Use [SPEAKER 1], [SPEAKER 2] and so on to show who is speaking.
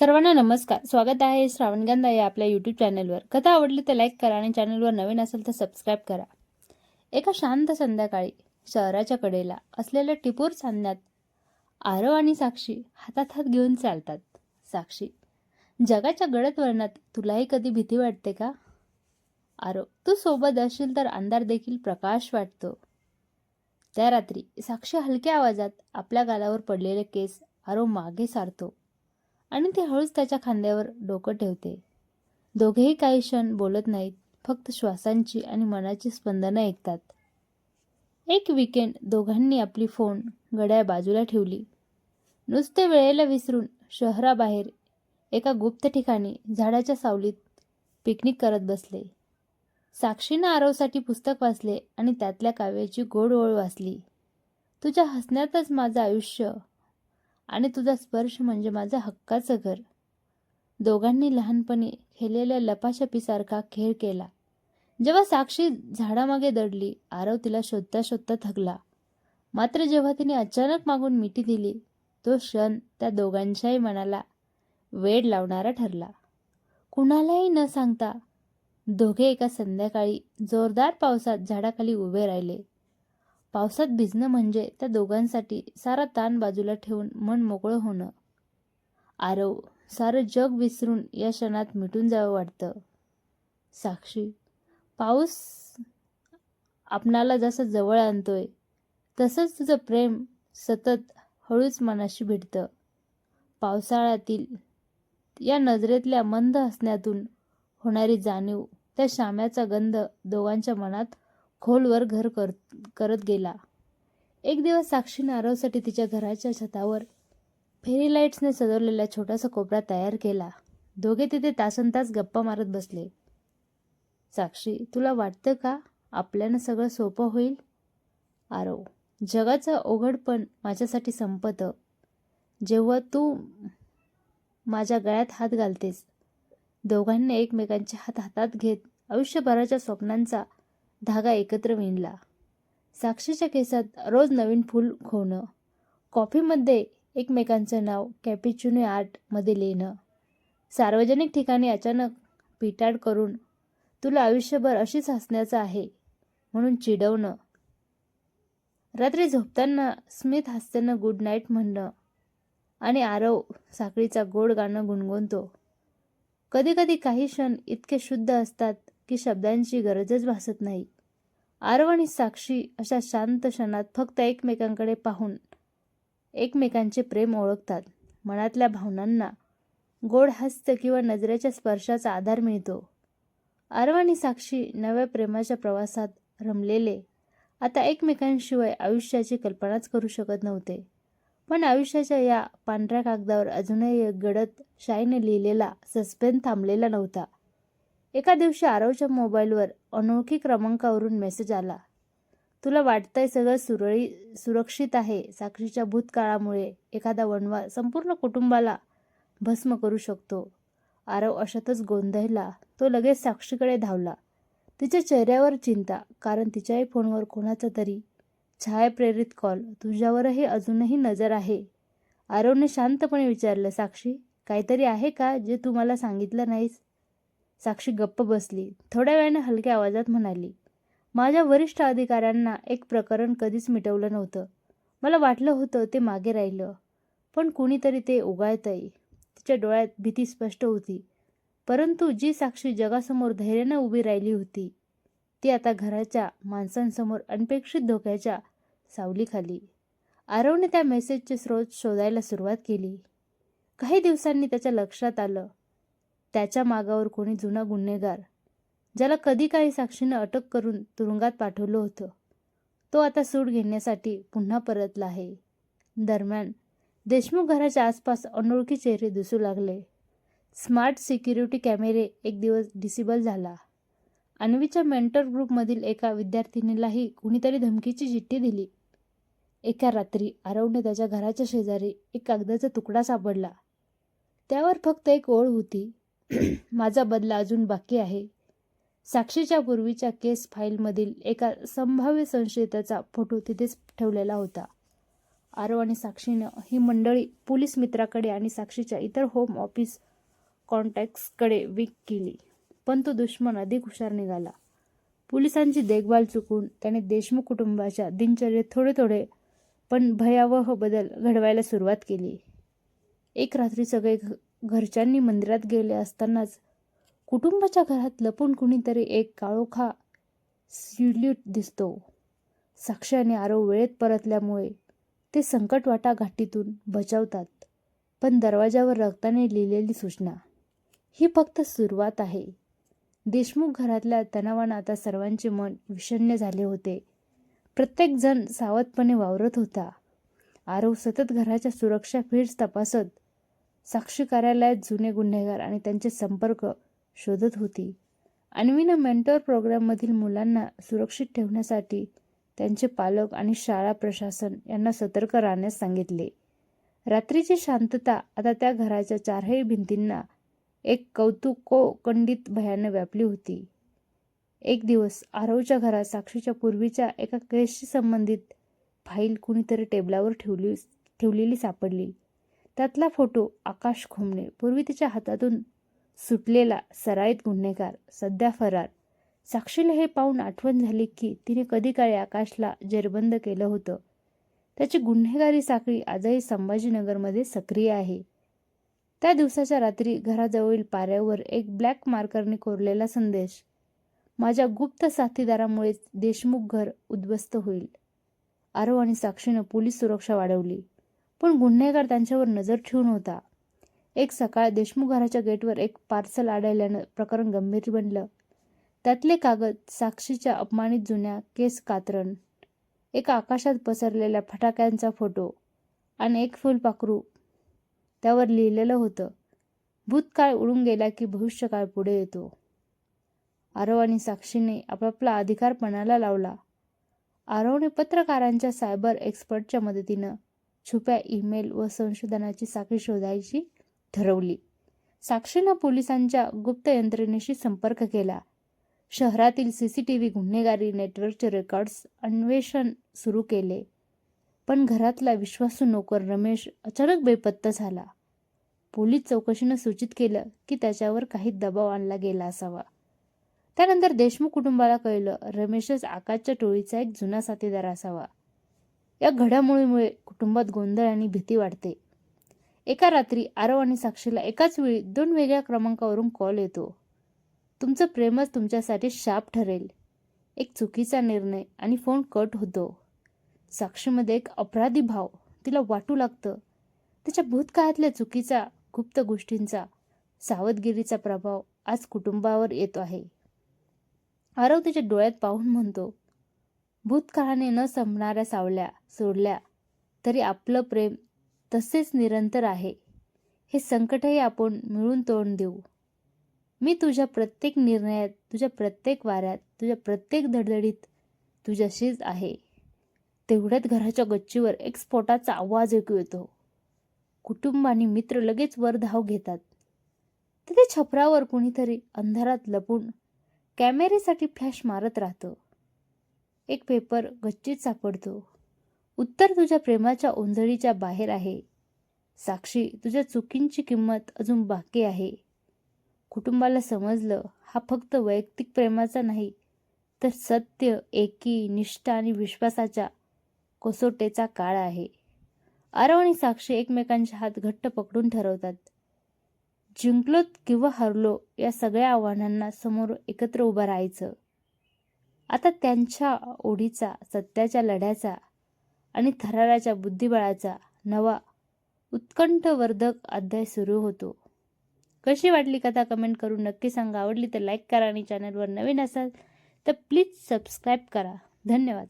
[SPEAKER 1] सर्वांना नमस्कार. स्वागत आहे श्रावणगंधा या आपल्या यूट्यूब चॅनलवर कथा आवडली तर लाईक करा आणि चॅनलवर नवीन असेल तर सबस्क्राईब करा. एका शांत संध्याकाळी शहराच्या कडेला असलेल्या टिपूर चांदण्यात आरव आणि साक्षी हातात हात घेऊन चालतात. साक्षी जगाच्या गडद वर्णात तुलाही कधी भीती वाटते का? आरव तू सोबत असशील तर अंधार देखील प्रकाश वाटतो. त्या रात्री साक्षी हलक्या आवाजात आपल्या गालावर पडलेले केस आरव मागे सारतो. आणि ती हळूच त्याच्या खांद्यावर डोकं ठेवते. दोघेही काही क्षण बोलत नाहीत फक्त श्वासांची आणि मनाची स्पंदनं ऐकतात. एक विकेंड दोघांनी आपली फोन गड्या बाजूला ठेवली. नुसते वेळेला विसरून शहराबाहेर एका गुप्त ठिकाणी झाडाच्या सावलीत पिकनिक करत बसले. साक्षीनं आरवसाठी पुस्तक वाचले आणि त्यातल्या काव्याची गोड ओळ वाचली. तुझ्या हसण्यातच माझं आयुष्य आणि तुझा स्पर्श म्हणजे माझं हक्काचं घर. दोघांनी लहानपणी खेळलेल्या लपाछपीसारखा खेळ केला. जेव्हा साक्षी झाडामागे दडली आरव तिला शोधता शोधता थकला. मात्र जेव्हा तिने अचानक मागून मिठी दिली तो क्षण त्या दोघांच्याही मनाला वेड लावणारा ठरला. कुणालाही न सांगता दोघे एका संध्याकाळी जोरदार पावसात झाडाखाली उभे राहिले. पावसात भिजणं म्हणजे त्या दोघांसाठी सारा ताण बाजूला ठेवून मन मोकळं होणं. आरव सारं जग विसरून या क्षणात मिटून जावं वाटतं. साक्षी पाऊस आपणाला जसं जवळ आणतोय तसंच तुझं प्रेम सतत हळूच मनाशी भिडतं. पावसाळ्यातील या नजरेतल्या मंद हसण्यातून होणारी जाणीव त्या शाम्याचा गंध दोघांच्या मनात खोलवर घर कर करत गेला. एक दिवस साक्षी नारवसाठी तिच्या घराच्या छतावर फेरी लाईट्सने सजवलेला छोटासा कोपरा तयार केला. दोघे तिथे तासन तास गप्पा मारत बसले. साक्षी तुला वाटतं का आपल्यानं सगळं सोपं होईल? आरव जगाचं अवघडपण माझ्यासाठी संपतं. जेव्हा तू माझ्या गळ्यात हात घालतेस दोघांनी एकमेकांचे हात हातात घेत आयुष्यभराच्या स्वप्नांचा धागा एकत्र विणला. साक्षीच्या केसात रोज नवीन फूल खोवणं कॉफीमध्ये एकमेकांचं नाव कॅपिच्युनो आर्टमध्ये लिहिणं. सार्वजनिक ठिकाणी अचानक पिटाड करून तुला आयुष्यभर अशीच हसण्याचं आहे म्हणून चिडवणं. रात्री झोपताना स्मित हसताना गुड नाईट म्हणणं. आणि आरव साखळीचा गोड गाणं गुणगुणतो. कधीकधी काही क्षण इतके शुद्ध असतात की शब्दांची गरजच भासत नाही. आरव आणि साक्षी अशा शांत क्षणात फक्त एकमेकांकडे पाहून एकमेकांचे प्रेम ओळखतात. मनातल्या भावनांना गोड हस्त किंवा नजरेच्या स्पर्शाचा आधार मिळतो. आरव आणि साक्षी नव्या प्रेमाच्या प्रवासात रमलेले. आता एकमेकांशिवाय आयुष्याची कल्पनाच करू शकत नव्हते. पण आयुष्याच्या या पांढऱ्या कागदावर अजूनही एक गडद शाईने लिहिलेला सस्पेन थांबलेला नव्हता. एका दिवशी आरवच्या मोबाईलवर अनोळखी क्रमांकावरून मेसेज आला. तुला वाटतंय सगळं सुरळी सुरक्षित आहे? साक्षीच्या भूतकाळामुळे एखादा वणवा संपूर्ण कुटुंबाला भस्म करू शकतो. आरव अशातच गोंधळला. तो लगेच साक्षीकडे धावला. तिच्या चेहऱ्यावर चिंता कारण तिच्याही फोनवर कोणाचा तरी छायाप्रेरित कॉल तुझ्यावरही अजूनही नजर आहे. आरवने शांतपणे विचारलं साक्षी काहीतरी आहे का जे तू मला सांगितलं नाहीस? साक्षी गप्प बसली. थोड्या वेळाने हलक्या आवाजात म्हणाली माझ्या वरिष्ठ अधिकाऱ्यांना एक प्रकरण कधीच मिटवलं नव्हतं. मला वाटलं होतं ते मागे राहिलं पण कुणीतरी ते उगाळतंय. तिच्या डोळ्यात भीती स्पष्ट होती परंतु जी साक्षी जगासमोर धैर्यानं उभी राहिली होती ती आता घराच्या माणसांसमोर अनपेक्षित धोक्याच्या सावलीखाली. आरवने त्या मेसेजचे स्रोत शोधायला सुरुवात केली. काही दिवसांनी त्याच्या लक्षात आलं त्याच्या मागावर कोणी जुना गुन्हेगार ज्याला कधी काही साक्षीनं अटक करून तुरुंगात पाठवलं होतं तो आता सूट घेण्यासाठी पुन्हा परतला आहे. दरम्यान देशमुख घराच्या आसपास अनोळखी चेहरे दिसू लागले. स्मार्ट सिक्युरिटी कॅमेरे एक दिवस डिसिबल झाला. अन्वीच्या मेंटर ग्रुपमधील एका विद्यार्थिनीलाही कुणीतरी धमकीची चिठ्ठी दिली. एका रात्री आरवने त्याच्या घराच्या शेजारी एक कागदाचा तुकडा सापडला. त्यावर फक्त एक ओळ होती. माझा बदला अजून बाकी आहे. साक्षीच्या पूर्वीच्या केस फाईलमधील एका संभाव्य संशयिताचा फोटो तिथेच ठेवलेला होता. आरव आणि साक्षीनं ही मंडळी पोलीस मित्राकडे आणि साक्षीच्या इतर होम ऑफिस कॉन्टॅक्ट्सकडे वीक केली पण तो दुश्मन अधिक हुशार निघाला. पोलिसांची देखभाल चुकून त्याने देशमुख कुटुंबाच्या दिनचर्येत थोडे थोडे पण भयावह बदल घडवायला सुरुवात केली. एक रात्री सगळे घ घरच्यांनी मंदिरात गेले असतानाच कुटुंबाच्या घरात लपून कुणीतरी एक काळोखा सिल्यूट दिसतो. साक्षाने आणि आरव वेळेत परतल्यामुळे ते संकटवाटा घाटीतून बचावतात पण दरवाजावर रक्ताने लिहिलेली सूचना. ही फक्त सुरुवात आहे. देशमुख घरातल्या तणावानं आता सर्वांचे मन विषण्य झाले होते. प्रत्येकजण सावधपणे वावरत होता. आरव सतत घराच्या सुरक्षा फीड्स तपासत साक्षी कार्यालयात जुने गुन्हेगार आणि त्यांचे संपर्क शोधत होती. अन्वीनं मेंटॉर प्रोग्राममधील मुलांना सुरक्षित ठेवण्यासाठी त्यांचे पालक आणि शाळा प्रशासन यांना सतर्क राहण्यास सांगितले. रात्रीची शांतता आता त्या घराच्या चारही भिंतींना एक कौतुकोकंडित भयानं व्यापली होती. एक दिवस आरवच्या घरात साक्षीच्या पूर्वीच्या एका केसशी संबंधित फाईल कुणीतरी टेबलावर ठेवली ठेवलेली सापडली. त्यातला फोटो आकाश घुमणे पूर्वी तिच्या हातातून सुटलेला सराईत गुन्हेगार सध्या फरार. साक्षीला हे पाहून आठवण झाली की तिने कधी काळी आकाशला जेरबंद केलं होतं. त्याची गुन्हेगारी साखळी आजही संभाजीनगरमध्ये सक्रिय आहे. त्या दिवसाच्या रात्री घराजवळील पाऱ्यावर एक ब्लॅक मार्करने कोरलेला संदेश माझ्या गुप्त साथीदारामुळेच देशमुख घर उद्ध्वस्त होईल आरव आणि साक्षीनं पोलीस सुरक्षा वाढवली. पण गुन्हेगार त्यांच्यावर नजर ठेवून होता. एक सकाळ देशमुख घराच्या गेटवर एक पार्सल आढळल्यानं प्रकरण गंभीर बनलं. त्यातले कागद साक्षीच्या अपमानित जुन्या केस कातरण एका आकाशात पसरलेल्या फटाक्यांचा फोटो आणि एक फुलपाखरू त्यावर लिहिलेलं होतं भूतकाळ उडून गेला की भविष्यकाळ पुढे येतो. आरव आणि साक्षीने आपापला अधिकार पणाला लावला. आरवने पत्रकारांच्या सायबर एक्सपर्टच्या मदतीनं छुप्या ईमेल व संशोधनाची साखळी शोधायची ठरवली. साक्षीनं पोलिसांच्या गुप्त यंत्रणेशी संपर्क केला. शहरातील सी सी टी व्ही गुन्हेगारी नेटवर्कचे रेकॉर्ड्स अन्वेषण सुरू केले. पण घरातला विश्वासू नोकर रमेश अचानक बेपत्ता झाला. पोलीस चौकशीनं सूचित केलं की त्याच्यावर काही दबाव आणला गेला असावा. त्यानंतर देशमुख कुटुंबाला कळलं रमेशच आकाशच्या टोळीचा एक जुना साथीदार असावा. या घडामोडीमुळे कुटुंबात गोंधळ आणि भीती वाढते. एका रात्री आरव आणि साक्षीला एकाच वेळी दोन वेगळ्या क्रमांकावरून कॉल येतो. तुमचं प्रेमच तुमच्यासाठी शाप ठरेल. एक चुकीचा निर्णय आणि फोन कट होतो. साक्षीमध्ये एक अपराधी भाव तिला वाटू लागतं. तिच्या भूतकाळातल्या चुकीचा गुप्त गोष्टींचा सावधगिरीचा प्रभाव आज कुटुंबावर येतो आहे. आरव तिच्या डोळ्यात पाहून म्हणतो भूतकाळाने न संपणाऱ्या सावल्या सोडल्या तरी आपलं प्रेम तसेच निरंतर आहे. हे संकटही आपण मिळून तोंड देऊ. मी तुझ्या प्रत्येक निर्णयात तुझ्या प्रत्येक वाऱ्यात तुझ्या प्रत्येक धडधडीत तुझ्याशीच आहे. तेवढ्यात घराच्या गच्चीवर एक स्फोटाचा आवाज ऐकू येतो. कुटुंब आणि मित्र लगेच वर धाव घेतात. तिथे छपरावर कुणीतरी अंधारात लपून कॅमेरेसाठी फ्लॅश मारत राहतं. एक पेपर गच्चीत सापडतो. उत्तर तुझ्या प्रेमाच्या ओंजळीच्या बाहेर आहे. साक्षी तुझ्या चुकींची किंमत अजून बाकी आहे. कुटुंबाला समजलं हा फक्त वैयक्तिक प्रेमाचा नाही तर सत्य एकी निष्ठा आणि विश्वासाच्या कसोटेचा काळ आहे. आरव आणि साक्षी एकमेकांचे हात घट्ट पकडून ठरवतात. जिंकलोत किंवा हरलो या सगळ्या आव्हानांना समोर एकत्र उभं राहायचं. आता त्यांच्या ओढीचा सत्याच्या लढ्याचा आणि थराराच्या बुद्धिबळाचा नवा उत्कंठवर्धक अध्याय सुरू होतो. कशी वाटली कथा कमेंट करून नक्की सांगा. आवडली तर लाईक करा आणि चॅनलवर नवीन असाल तर प्लीज सबस्क्राईब करा. धन्यवाद.